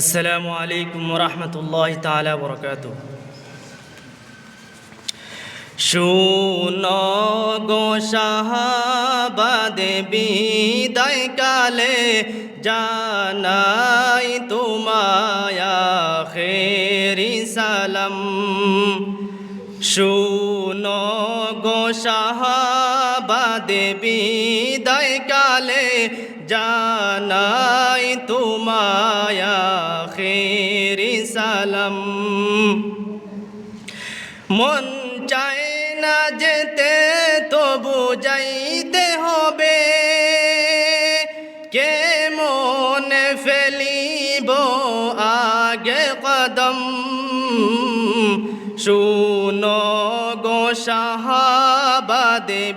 আসসালামু আলাইকুম রহমতুল্লাহ তালা বরকাত শুন গো সাহাবাদে বিদায় কালে জানাই তোমায়া খেরি সালাম। শুন গো সাহাবাদে বিদায় কালে জানাই তোমায়া সালাম। মন চায় না যেতে, তবু যাইতে হবে। কে মনে ফেলিব আগে কদম? শুনো গো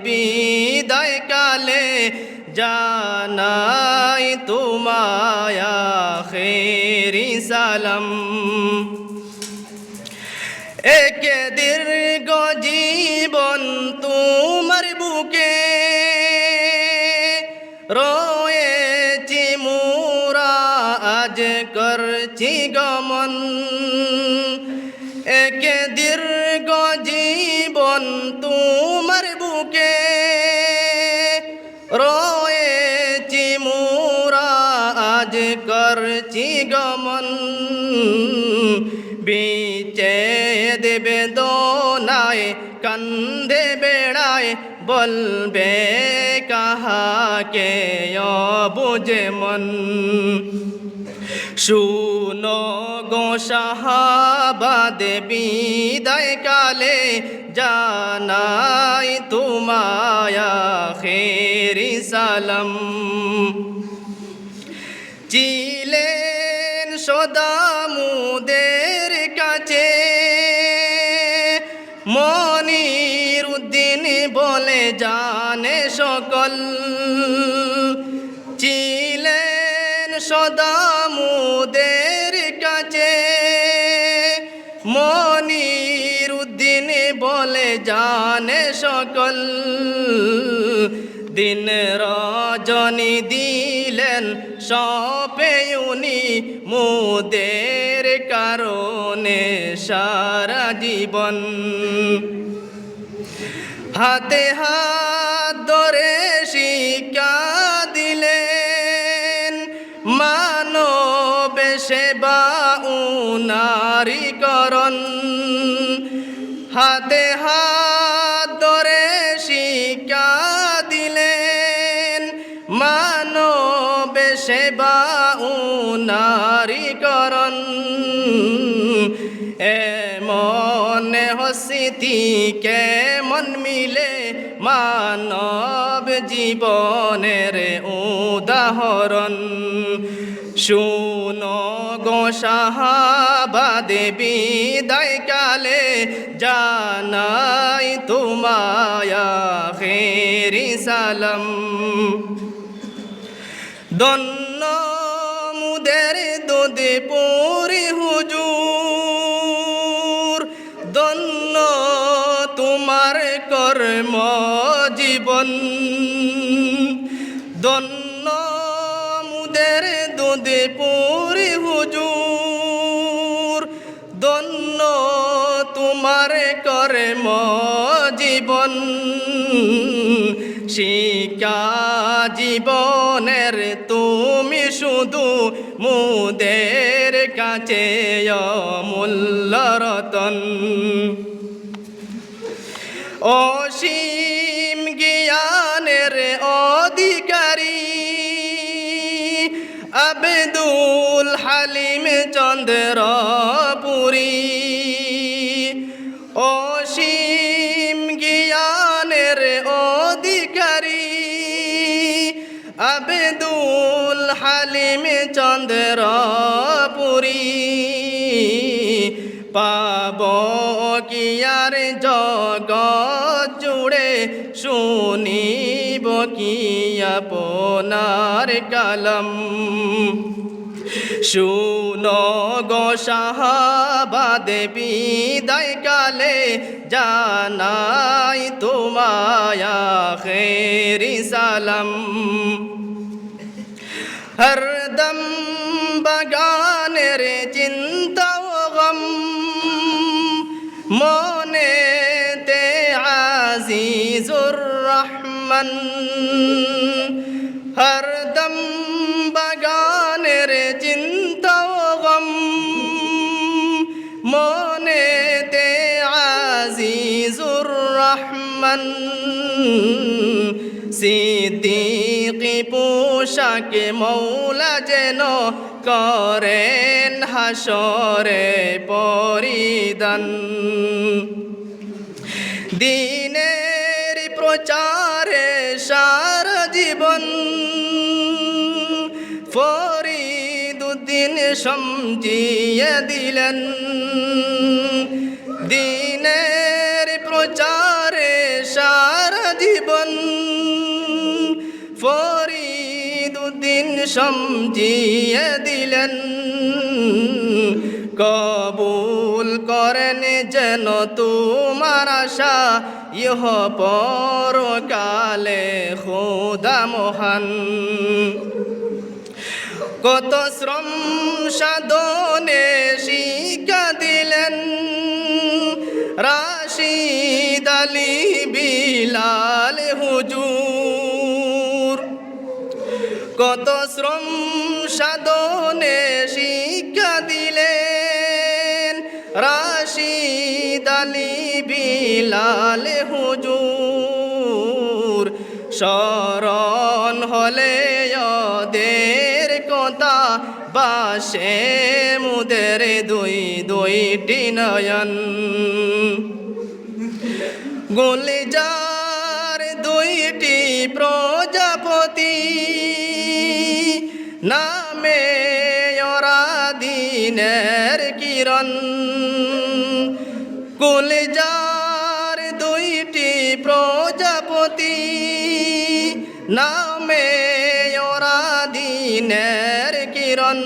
বিদায় কালে জানাই তোমায়া খেরি সালাম। একে দীর্ঘ আজ করছি গমন। বিচে দেবে দোনায়, কান্দে বেড়ায়, বলবে কাহাকে বুঝে মন। শুনো গো সাহাবাদে, বিদায় কালে জানাই তোমায়া খেরি সালাম। বলে জানে সকল। দিন রজনী দিলেন সপে উনি, মুদের কারণে সারা জীবন। হাতে হাত ধরে শিক্ষা দিলেন, মানব সেবা উনারিকরণ। হাতে হাত ধরে শিক্ষা দিলেন। মানব সেবা উনারিকরণ। এমন হসিতি কেমন মিলে মানব জীবনের উদাহরণ। শুনো গো সাহাবাদে বিদায় কালে জানাই তোমায়া খেরি সালাম। দন্ন মুদের দুধে পরি হুজুর। দন্ন তোমার কর্ম জীবন। দন্ন মুদের দুধে পরি তোমার কর্ম জীবন শিকা জীবনের তুমি শুধু মুদের কাছে মূল্য রতন। অসীম জ্ঞানের অধিকারী, আবেদুল হালিম চন্দ্রপুরী চন্দ্রপুরী পাব কিয়ার জগৎ জুড়ে শুনিব কি আপনার কালম? শুনো গো সাহাবাদে কালে জানাই তোমায়া খেরি সালাম। হরদম বাগানের চিন্তা গম। মনেতে আজিজুর রহমান। হরদম বাগানের চিন্তা গম। মনেতে আজিজুর রহমান। সিদ্দিকি পোশাকে মৌলা যেন করেন হাসরে পরিদান দিনের প্রচারে সার জীবন ফরিদুদ্দিন সমজিয়ে দিলেন। সমঝিয়ে দিলেন। কবুল করেন যেন তোমার আশা, ইহ পরকালে খোদা মহান। কত শ্রম সাধনে শিক্ষা দিলেন। রাশিদ আলী বিলাল হুজুর কত শ্রম সাধনে শিক্ষা দিলেন। রাশিদ আলী বিলাল হুজুর, শরণ হলে ওদের কথা বাসে মুদের দুই, দুইটি নয়ন। গুলজার দিনের কিরণ। গুলজার দুইটি প্রজাপতি নামে ওরা দিনের কিরণ।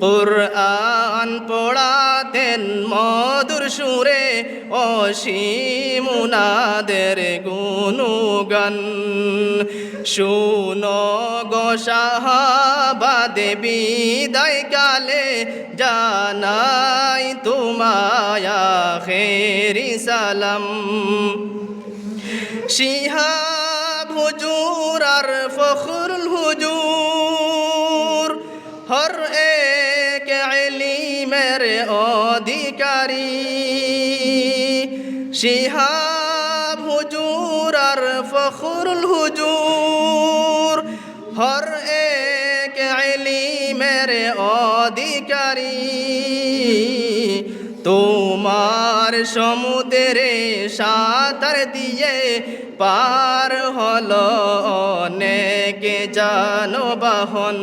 কুরআন পড়াতেন মধুর সুরে অসীমুনাদের গুণগান। শুনো গো সাহাবাদে বিদায় কালে জানাই তোমায়া খেরি সালাম। শিহাব হুজুর আর ফখরুল হুজুর, হর এক ইলিমের অধিকারী। শিহাব হুজুর আর ফখরুল হুজুর হর এক ইলিমের অধিকারী। তোমার সমুদ্রে সাঁতার দিয়ে পার হল অনেক জানবাহন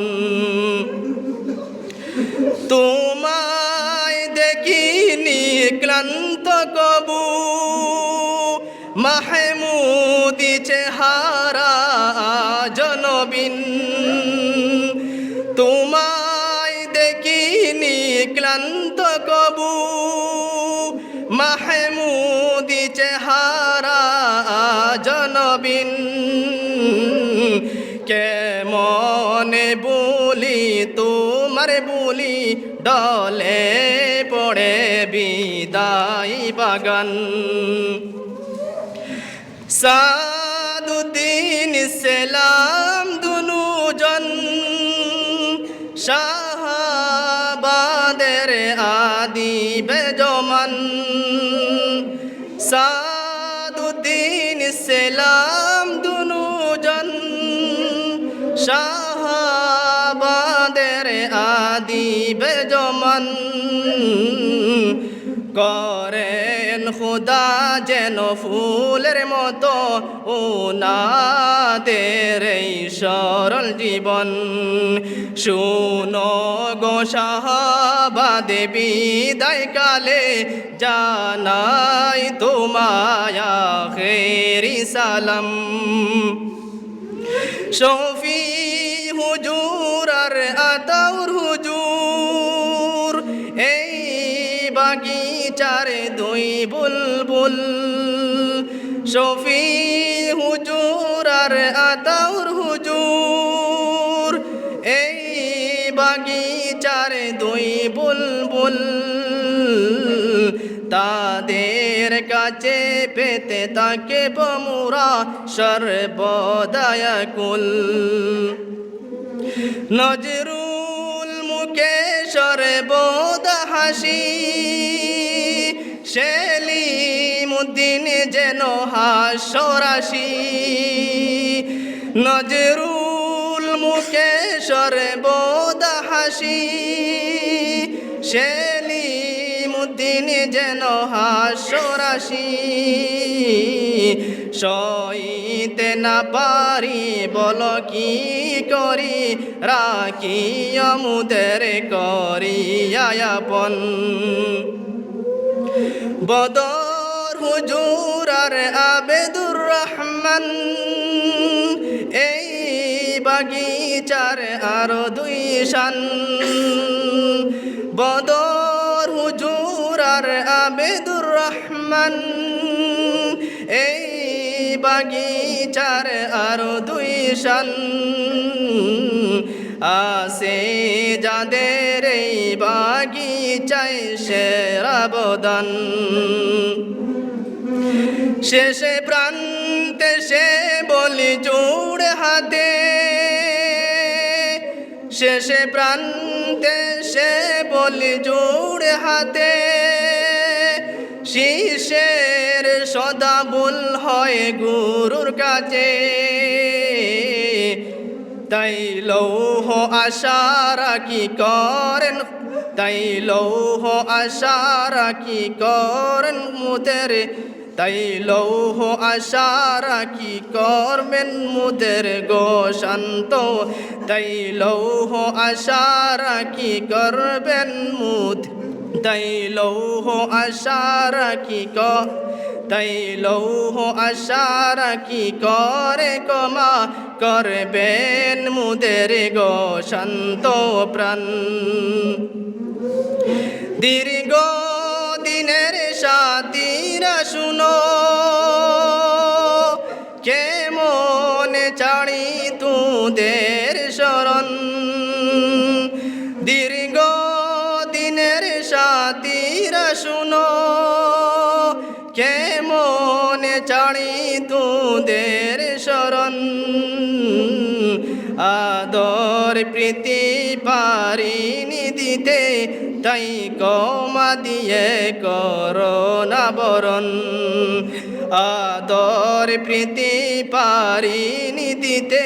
ডলে পড়ে বিদায় বাগান। সাদুদ্দিন সেলাম দুনুজন শাহাবাদের আদি বেজমান। সাদুদ্দিন সেলাম দুনুজন শাহাবাদের আদি বেজমান করেন খুদা যেন ফুলের মতো ওনাদের এই সরল জীবন। শুনো গো সাহাবাদে বিদায় কালে জানাই তোমায়া খেরি সালাম। শফি বাগিচার দুই বুলবুল, শফি হুজুর আর আতাউর হুজুর। এই বাগিচার দুই বুলবুল তাদের কাছে পেতে তাকে বমুরা সর্বদায়াকুল। নজরুল মুখে সর্বদ হাসি সেলিমুদ্দিন যেন হাসরাসি নজরুল মুখে সর্বদ হাসি সেলিমুদ্দিন যেন হাসরাসি সইতে না পারি বল কি করি? রাখি অমুদের করি আয়াপন। বদর হুজুর আর আবেদুর রহমান, এই বাগিচার আরও দুই শান। বদর হুজুর আর আবেদুর রহমান, এই বাগিচার আরও দুই শান। আসে যাদের এই বাগিচায় সেরাবদান। শেষে প্রান্তে সে বলি জুড়ে হাতে। শেষে প্রান্তে সে বলি জুড়ে হাতে। শিশের সদা বুল হয় গুরুর কাছে। তাই লৌহ আশারা কি করেন? তাই লৌহ আশারা কি করেন মুদের? তাই লৌহ আশারা কি করবেন মুদের গো শান্ত তাই লৌহ আশারা কি করবেন মুদ? তাই লৌহ আশারা কি ক তাই লৌহ আশারা কি করে কমা? করবেন মুদের গো শান্ত প্রাণ। দীর্ঘ দিনের সাথীরা শুনো, কেমন চাড়ি তুদের শরণ দীর্ঘ দিনের সাথীরা শুনো কেমন চাড়ি তুদের শরণ। আদর প্রীতি পারিনি দিতে, তাই কমা দিয়ে করোনা বরণ। আদর প্রীতি পারিনি দিতে,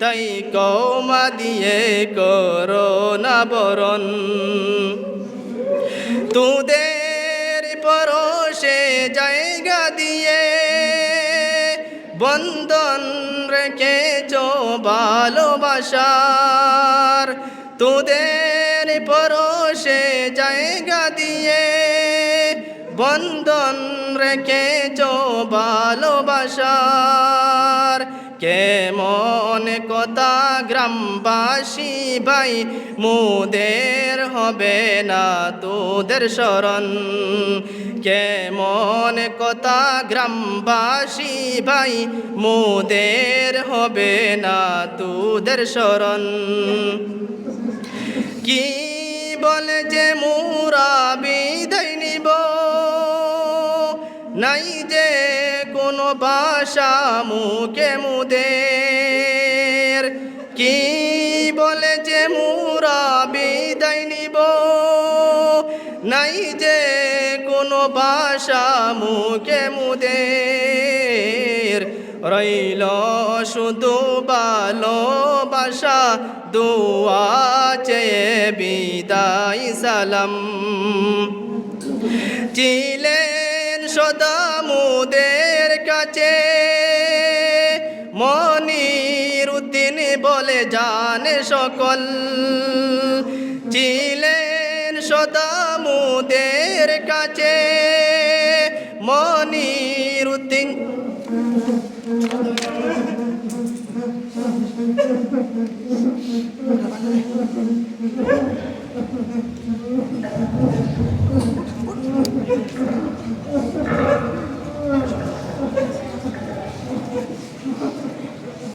তাই কমা দিয়ে করোনা বরণ। তোদের পরশে জায়গা বন্ধন রেখেছ ভালোবাসার। তোদের পরশে জায়গা দিয়ে বন্ধন রেখেছ ভালোবাসার। কেমন কথা গ্রামবাসী ভাই, মুদের হবে না তোদের শরণ। কেমন কথা গ্রামবাসী ভাই, মুদের হবে না তোদের শরণ। কি বলে যে মোরা বিদায় নিব, নাই যে কোনো ভাষা মুখে মুদের? কি বলে যে মুরা বিদায় নিব? নাই যে কোনো ভাষা মুখে মুদের। রইল শুধু ভালোবাসা, দোয়া চেয়ে বিদায় সালাম। ছিলেন সদামুদের আছে মনির উদ্দিন বলে জানে সকল ছিলেন সদামুদের কাছে মনির উদ্দিন